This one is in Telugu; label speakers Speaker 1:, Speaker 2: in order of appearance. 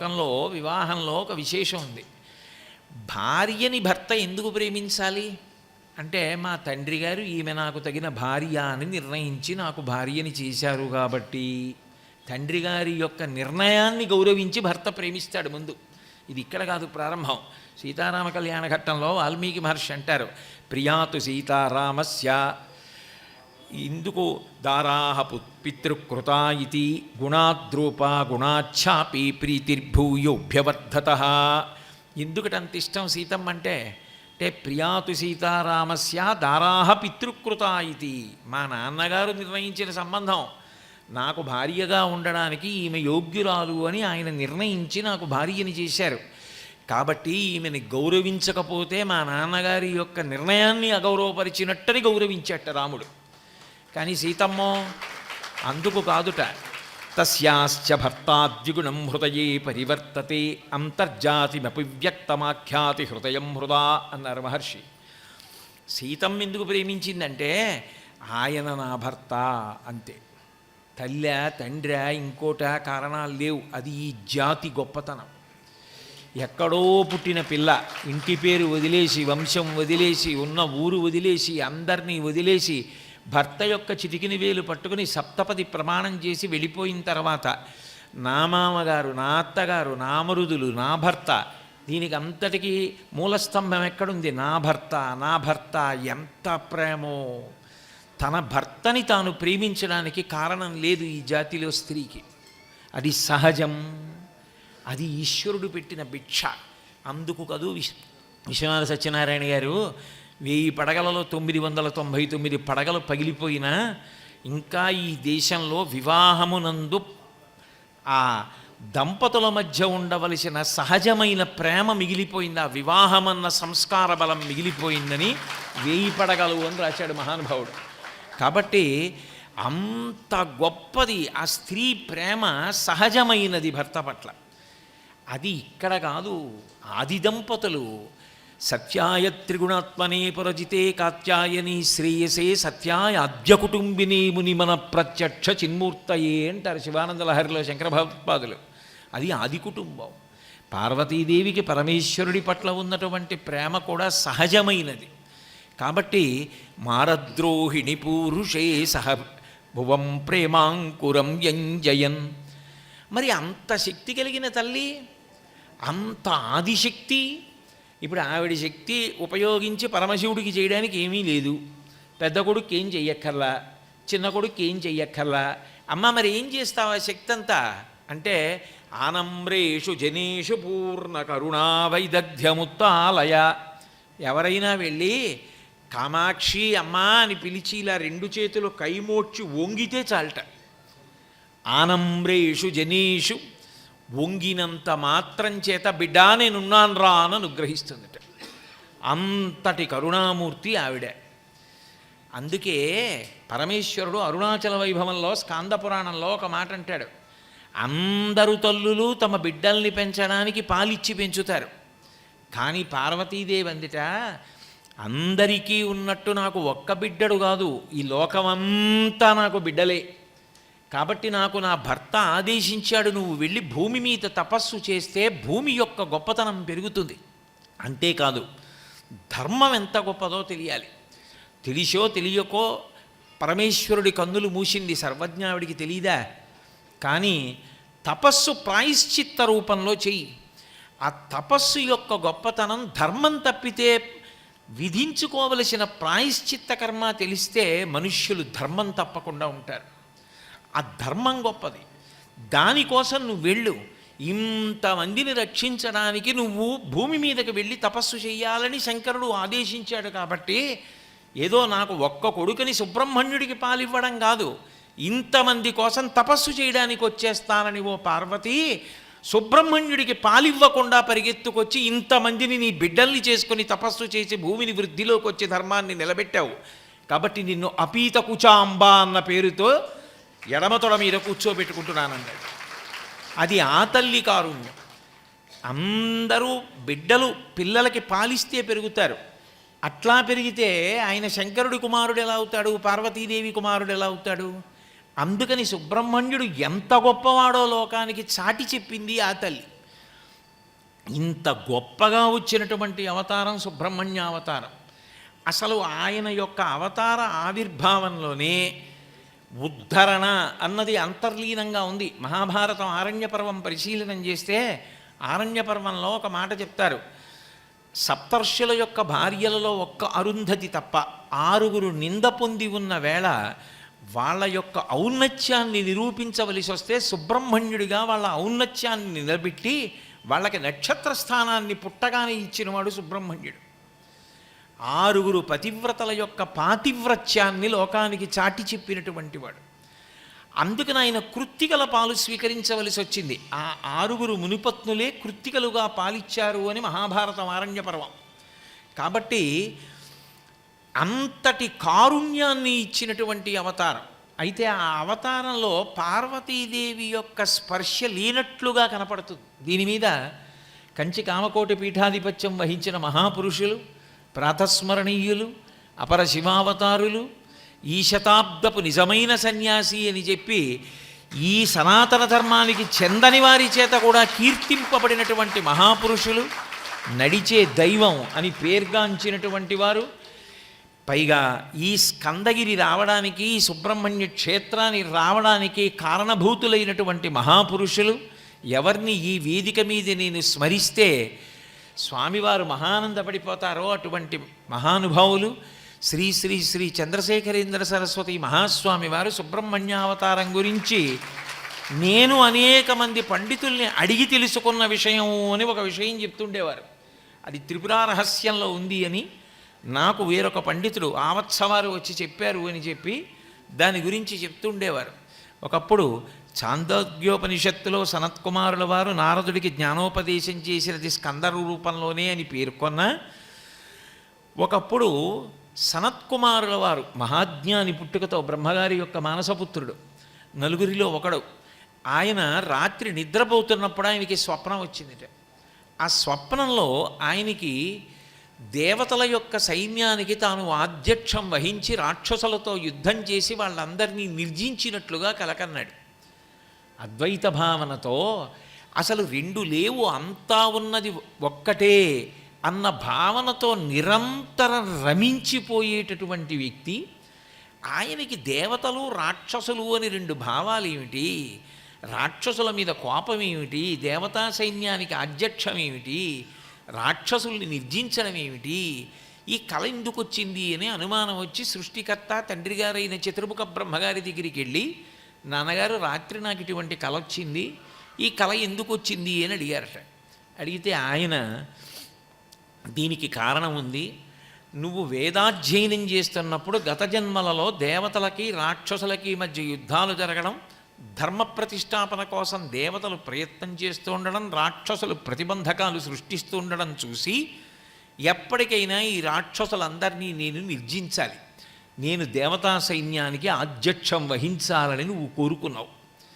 Speaker 1: లోకంలో వివాహంలో ఒక విశేషం ఉంది. భార్యని భర్త ఎందుకు ప్రేమించాలి? అంటే మా తండ్రి గారు ఈమె నాకు తగిన భార్య అని నిర్ణయించి నాకు భార్యని చేశారు కాబట్టి తండ్రి గారి యొక్క నిర్ణయాన్ని గౌరవించి భర్త ప్రేమిస్తాడు ముందు. ఇది ఇక్కడ కాదు ప్రారంభం. సీతారామ కళ్యాణ ఘట్టంలో వాల్మీకి మహర్షి అంటారు ప్రియాతు సీతారామస్య ఇందుకు దారాహ పు- పితృకృత ఇది గుణాద్రూప గుణాఛాపి ప్రీతిర్భూయోభ్యవర్ధత. ఎందుకటి అంత ఇష్టం సీతమ్మ అంటే అంటే ప్రియాతు సీతారామస్య దారాహ పితృకృత ఇది మా నాన్నగారు నిర్ణయించిన సంబంధం. నాకు భార్యగా ఉండడానికి ఈమె యోగ్యురాలు అని ఆయన నిర్ణయించి నాకు భార్యని చేశారు. కాబట్టి ఈమెని గౌరవించకపోతే మా నాన్నగారి యొక్క నిర్ణయాన్ని అగౌరవపరిచినట్టని గౌరవించట రాముడు. కానీ సీతమ్మో అందుకు కాదుట. తస్యాశ్చ భర్తాద్విగుణం హృదయే పరివర్తతే అంతర్జాతిమపి వ్యక్తమాఖ్యాతి హృదయం హృదా అన్నారు మహర్షి. సీతమ్మ ఎందుకు ప్రేమించిందంటే ఆయన నా భర్త అంతే. తల్లె తండ్రి ఇంకోట కారణాలు లేవు. అది ఈ జాతి గొప్పతనం. ఎక్కడో పుట్టిన పిల్ల ఇంటి పేరు వదిలేసి వంశం వదిలేసి ఉన్న ఊరు వదిలేసి అందరినీ వదిలేసి భర్త యొక్క చిటికిని వేలు పట్టుకుని సప్తపది ప్రమాణం చేసి వెళ్ళిపోయిన తర్వాత నా మామగారు నా అత్తగారు నా మరుదులు నా భర్త దీనికి అంతటికీ మూలస్తంభం ఎక్కడుంది? నా భర్త నా భర్త ఎంత ప్రేమో! తన భర్తని తాను ప్రేమించడానికి కారణం లేదు ఈ జాతిలో స్త్రీకి. అది సహజం. అది ఈశ్వరుడు పెట్టిన భిక్ష. అందుకు కదూ విశ్ విశ్వనాథ సత్యనారాయణ గారు వెయ్యి పడగలలో తొమ్మిది వందల తొంభై తొమ్మిది పడగలు పగిలిపోయినా ఇంకా ఈ దేశంలో వివాహమునందు ఆ దంపతుల మధ్య ఉండవలసిన సహజమైన ప్రేమ మిగిలిపోయింది ఆ వివాహమన్న సంస్కార బలం మిగిలిపోయిందని వేయి పడగలు అని రాశాడు మహానుభావుడు. కాబట్టి అంత గొప్పది ఆ స్త్రీ ప్రేమ సహజమైనది భర్త పట్ల. అది ఇక్కడ కాదు ఆది దంపతులు సత్యాయ త్రిగుణాత్మనే పరజితే కాత్యాయని శ్రేయసే సత్యాయ అద్య కుటుంబిని ముని మన ప్రత్యక్ష చిన్మూర్తయే అంటారు శివానంద లహరిలో శంకర భగవత్పాదులు అది ఆది కుటుంబం. పార్వతీదేవికి పరమేశ్వరుడి పట్ల ఉన్నటువంటి ప్రేమ కూడా సహజమైనది. కాబట్టి మారద్రోహిణి పూరుషే సహ భువం ప్రేమాంకురం యంజయన్ మరి అంత శక్తి కలిగిన తల్లి అంత ఆదిశక్తి ఇప్పుడు ఆవిడ శక్తి ఉపయోగించి పరమశివుడికి చేయడానికి ఏమీ లేదు. పెద్ద కొడుకు ఏం చెయ్యక్కర్లా చిన్న కొడుకు ఏం చెయ్యక్కర్లా. అమ్మ మరి ఏం చేస్తావు ఆ శక్తి అంతా అంటే ఆనమ్రేషు జనేషు పూర్ణ కరుణా వైదగ్ధ్యముత్తాలయ. ఎవరైనా వెళ్ళి కామాక్షి అమ్మా అని పిలిచి ఇలా రెండు చేతులు కైమోడ్చి వంగితే చాలట. ఆనమ్రేషు జనేషు వంగినంత మాత్రం చేత బిడ్డా నేనున్నాను రా అని అనుగ్రహిస్తుందట. అంతటి కరుణామూర్తి ఆవిడ. అందుకే పరమేశ్వరుడు అరుణాచల వైభవంలో స్కాంద పురాణంలో ఒక మాట అంటాడు. అందరు తల్లులు తమ బిడ్డల్ని పెంచడానికి పాలిచ్చి పెంచుతారు. కానీ పార్వతీదేవి అందిట అందరికీ ఉన్నట్టు నాకు ఒక్క బిడ్డడు కాదు ఈ లోకమంతా నాకు బిడ్డలే. కాబట్టి నాకు నా భర్త ఆదేశించాడు నువ్వు వెళ్ళి భూమి మీద తపస్సు చేస్తే భూమి యొక్క గొప్పతనం పెరుగుతుంది. అంతేకాదు ధర్మం ఎంత గొప్పదో తెలియాలి. తెలిసో తెలియకో పరమేశ్వరుడి కన్నులు మూసింది సర్వజ్ఞావుడికి తెలియదా కానీ తపస్సు ప్రాయశ్చిత్త రూపంలో చెయ్యి. ఆ తపస్సు యొక్క గొప్పతనం ధర్మం తప్పితే విధించుకోవలసిన ప్రాయశ్చిత్త కర్మ తెలిస్తే మనుష్యులు ధర్మం తప్పకుండా ఉంటారు. ఆ ధర్మం గొప్పది. దానికోసం నువ్వు వెళ్ళు. ఇంతమందిని రక్షించడానికి నువ్వు భూమి మీదకి వెళ్ళి తపస్సు చేయాలని శంకరుడు ఆదేశించాడు కాబట్టి ఏదో నాకు ఒక్క కొడుకుని సుబ్రహ్మణ్యుడికి పాలివ్వడం కాదు. ఇంతమంది కోసం తపస్సు చేయడానికి వచ్చేస్తానని ఓ పార్వతి సుబ్రహ్మణ్యుడికి పాలివ్వకుండా పరిగెత్తుకొచ్చి ఇంతమందిని నీ బిడ్డల్ని చేసుకొని తపస్సు చేసి భూమిని వృద్ధిలోకి వచ్చే ధర్మాన్ని నిలబెట్టావు. కాబట్టి నిన్ను అపీత కుచాంబ అన్న పేరుతో ఎడమ తొడ మీద కూర్చోబెట్టుకుంటున్నానన్నాడు అది ఆ తల్లి కారుణ్యం. అందరూ బిడ్డలు పిల్లలకి పాలిస్తే పెరుగుతారు. అట్లా పెరిగితే ఆయన శంకరుడి కుమారుడు ఎలా అవుతాడు? పార్వతీదేవి కుమారుడు ఎలా అవుతాడు? అందుకని సుబ్రహ్మణ్యుడు ఎంత గొప్పవాడో లోకానికి చాటి చెప్పింది ఆ తల్లి. ఇంత గొప్పగా వచ్చినటువంటి అవతారం సుబ్రహ్మణ్య అవతారం. అసలు ఆయన యొక్క అవతార ఆవిర్భావంలోనే ఉద్ధరణ అన్నది అంతర్లీనంగా ఉంది. మహాభారతం ఆరణ్య పర్వం పరిశీలనం చేస్తే ఆరణ్య పర్వంలో ఒక మాట చెప్తారు. సప్తర్షుల యొక్క భార్యలలో ఒక్క అరుంధతి తప్ప ఆరుగురు నింద పొంది ఉన్న వేళ వాళ్ళ యొక్క ఔన్నత్యాన్ని నిరూపించవలసి వస్తే సుబ్రహ్మణ్యుడిగా వాళ్ళ ఔన్నత్యాన్ని నిలబెట్టి వాళ్ళకి నక్షత్ర స్థానాన్ని పుట్టగానే ఇచ్చినవాడు సుబ్రహ్మణ్యుడు. ఆరుగురు పతివ్రతల యొక్క పాతివ్రత్యాన్ని లోకానికి చాటి చెప్పినటువంటి వాడు. అందుకని ఆయన కృత్తికల పాలు స్వీకరించవలసి వచ్చింది. ఆ ఆరుగురు మునిపత్నులే కృత్తికలుగా పాలిచ్చారు అని మహాభారతం ఆరణ్య పర్వం. కాబట్టి అంతటి కారుణ్యాన్ని ఇచ్చినటువంటి అవతారం. అయితే ఆ అవతారంలో పార్వతీదేవి యొక్క స్పర్శ లేనట్లుగా కనపడుతుంది. దీని మీద కంచి కామకోటి పీఠాధిపత్యం వహించిన మహాపురుషులు ప్రాతస్మరణీయులు అపర శివావతారులు ఈ శతాబ్దపు నిజమైన సన్యాసి అని చెప్పి ఈ సనాతన ధర్మానికి చెందని వారి చేత కూడా కీర్తింపబడినటువంటి మహాపురుషులు నడిచే దైవం అని పేర్గాంచినటువంటి వారు. పైగా ఈ స్కందగిరి రావడానికి ఈ సుబ్రహ్మణ్య క్షేత్రానికి రావడానికి కారణభూతులైనటువంటి మహాపురుషులు ఎవరిని ఈ వేదిక మీద నేను స్మరిస్తే స్వామివారు మహానందపడిపోతారో అటువంటి మహానుభావులు శ్రీ శ్రీ శ్రీ చంద్రశేఖరేంద్ర సరస్వతి మహాస్వామి వారు సుబ్రహ్మణ్యావతారం గురించి నేను అనేక మంది పండితుల్ని అడిగి తెలుసుకున్న విషయం అని ఒక విషయం చెప్తుండేవారు. అది త్రిపుర రహస్యంలో ఉంది అని నాకు వేరొక పండితుడు ఆవత్సవారు వచ్చి చెప్పారు అని చెప్పి దాని గురించి చెప్తుండేవారు. ఒకప్పుడు చాందోగ్యోపనిషత్తులో సనత్కుమారుల వారు నారదుడికి జ్ఞానోపదేశం చేసినది స్కందర రూపంలోనే అని పేర్కొన్న ఒకప్పుడు సనత్కుమారుల వారు మహాజ్ఞాని పుట్టుకతో బ్రహ్మగారి యొక్క మానసపుత్రుడు. నలుగురిలో ఒకడు. ఆయన రాత్రి నిద్రపోతున్నప్పుడు ఆయనకి స్వప్నం వచ్చిందిట. ఆ స్వప్నంలో ఆయనకి దేవతల యొక్క సైన్యానికి తాను ఆధ్యక్షం వహించి రాక్షసులతో యుద్ధం చేసి వాళ్ళందరినీ నిర్జించినట్లుగా కలకన్నాడు. అద్వైత భావనతో అసలు రెండు లేవు అంతా ఉన్నది ఒక్కటే అన్న భావనతో నిరంతరం రమించిపోయేటటువంటి వ్యక్తి ఆయనకి దేవతలు రాక్షసులు అని రెండు భావాలు ఏమిటి రాక్షసుల మీద కోపం ఏమిటి దేవతా సైన్యానికి అధ్యక్షం ఏమిటి రాక్షసుల్ని నిర్జించడం ఏమిటి ఈ కళ ఎందుకు వచ్చింది అని అనుమానం వచ్చి సృష్టికర్త తండ్రి గారైన చతుర్ముఖ బ్రహ్మగారి దగ్గరికి వెళ్ళి నాన్నగారు రాత్రి నాకు ఇటువంటి కళ వచ్చింది. ఈ కళ ఎందుకు వచ్చింది అని అడిగారట. అడిగితే ఆయన దీనికి కారణం ఉంది. నువ్వు వేదాధ్యయనం చేస్తున్నప్పుడు గత జన్మలలో దేవతలకి రాక్షసులకి మధ్య యుద్ధాలు జరగడం ధర్మ ప్రతిష్టాపన కోసం దేవతలు ప్రయత్నం చేస్తూ ఉండడం రాక్షసులు ప్రతిబంధకాలు సృష్టిస్తూ ఉండడం చూసి ఎప్పటికైనా ఈ రాక్షసులందరినీ నేను నిర్జించాలి. నేను దేవతా సైన్యానికి ఆధ్యక్షం వహించాలని నువ్వు కోరుకున్నావు.